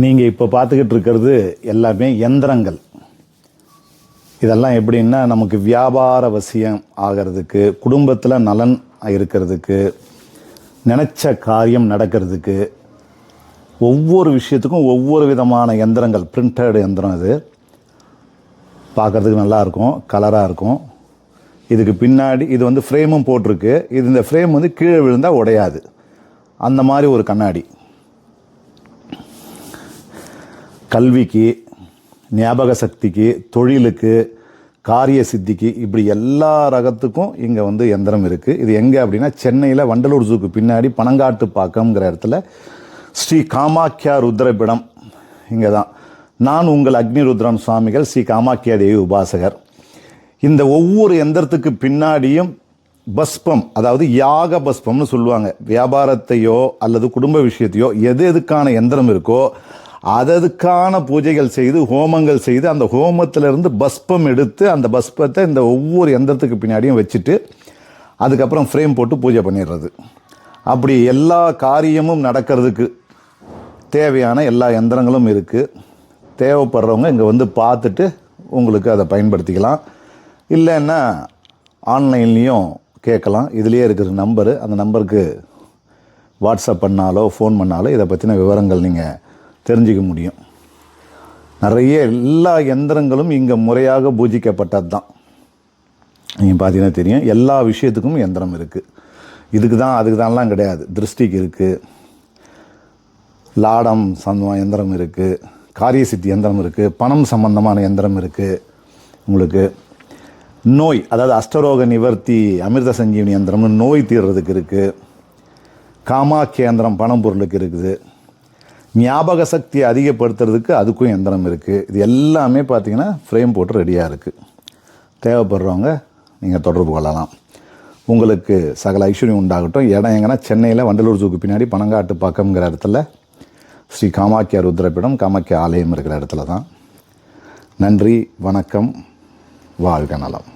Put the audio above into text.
நீங்கள் இப்போ பார்த்துக்கிட்டு இருக்கிறது எல்லாமே எந்திரங்கள். இதெல்லாம் எப்படின்னா நமக்கு வியாபார வசியம் ஆகிறதுக்கு குடும்பத்தில் நலன் இருக்கிறதுக்கு நினச்ச காரியம் நடக்கிறதுக்கு ஒவ்வொரு விஷயத்துக்கும் ஒவ்வொரு விதமான எந்திரங்கள் பிரிண்டட் எந்திரம் இது பார்க்கறதுக்கு நல்லாயிருக்கும் கலராக இருக்கும். இதுக்கு பின்னாடி இது வந்து ஃப்ரேமும் போட்டிருக்கு. இது இந்த ஃப்ரேம் வந்து கீழே விழுந்தால் உடையாது. அந்த மாதிரி ஒரு கண்ணாடி. கல்விக்கு ஞாபக சக்திக்கு தொழிலுக்கு காரிய சித்திக்கு இப்படி எல்லா ரகத்துக்கும் இங்கே வந்து எந்திரம் இருக்குது இது எங்கே அப்படின்னா சென்னையில் வண்டலூர் ஜூக்கு பின்னாடி பனங்காட்டு பாக்கம்ங்கிற இடத்துல ஸ்ரீ காமாக்கியா ருத்ரபிடம் இங்கே தான் நான் உங்கள் அக்னி ருத்ரம் சுவாமிகள் ஸ்ரீ காமாக்கியா தேவி உபாசகர். இந்த ஒவ்வொரு எந்திரத்துக்கு பின்னாடியும் பஸ்பம் அதாவது யாக பஸ்பம்னு சொல்லுவாங்க. வியாபாரத்தையோ அல்லது குடும்ப விஷயத்தையோ எது எதுக்கான எந்திரம் இருக்கோ அததுக்கான பூஜைகள் செய்து ஹோமங்கள் செய்து அந்த ஹோமத்திலிருந்து பஸ்பம் எடுத்து அந்த பஸ்பத்தை இந்த ஒவ்வொரு எந்திரத்துக்கு பின்னாடியும் வச்சுட்டு அதுக்கப்புறம் ஃப்ரேம் போட்டு பூஜை பண்ணிடுறது. அப்படி எல்லா காரியமும் நடக்கிறதுக்கு தேவையான எல்லா எந்திரங்களும் இருக்குது தேவைப்படுறவங்க இங்கே வந்து பார்த்துட்டு உங்களுக்கு அதை பயன்படுத்திக்கலாம். இல்லைன்னா ஆன்லைன்லேயும் கேட்கலாம். இதுலேயே இருக்கிற நம்பரு. அந்த நம்பருக்கு வாட்ஸ்அப் பண்ணாலோ ஃபோன் பண்ணாலோ இதை பற்றின விவரங்கள் நீங்கள் தெரிஞ்சுக்க முடியும். நிறைய எல்லா எந்திரங்களும் இங்கே முறையாக பூஜிக்கப்பட்டது தான் நீங்கள் பார்த்தீங்கன்னா தெரியும் எல்லா விஷயத்துக்கும் எந்திரம் இருக்குது இதுக்கு தான் அதுக்கு தான்லாம் கிடையாது. திருஷ்டிக்கு இருக்குது லாடம் சம்பந்தமாக எந்திரம் இருக்குது காரிய சித்தி எந்திரம் இருக்குது பணம் சம்பந்தமான எந்திரம் இருக்குது உங்களுக்கு நோய் அதாவது அஷ்டரோக நிவர்த்தி அமிர்த சஞ்சீவனி யந்திரம்னு நோய் தீர்றதுக்கு இருக்குது காமாக்கியந்திரம் பணம் பொருளுக்கு இருக்குது. ஞாபக சக்தியை அதிகப்படுத்துறதுக்கு அதுக்கும் எந்திரம் இருக்குது இது எல்லாமே பார்த்தீங்கன்னா ஃப்ரேம் போட்டு ரெடியாக இருக்குது தேவைப்படுறவங்க நீங்கள் தொடர்பு கொள்ளலாம். உங்களுக்கு சகல ஐஸ்வர்யம் உண்டாகட்டும். இடம் எங்கன்னா சென்னையில் வண்டலூர் ஜூக்கு பின்னாடி பனங்காட்டு பாக்கம்ங்கிற இடத்துல ஸ்ரீ காமாக்கியா ருத்ரபீடம் காமாக்கியா ஆலயம் இருக்கிற இடத்துல தான் நன்றி வணக்கம் வாழ்க நலம்.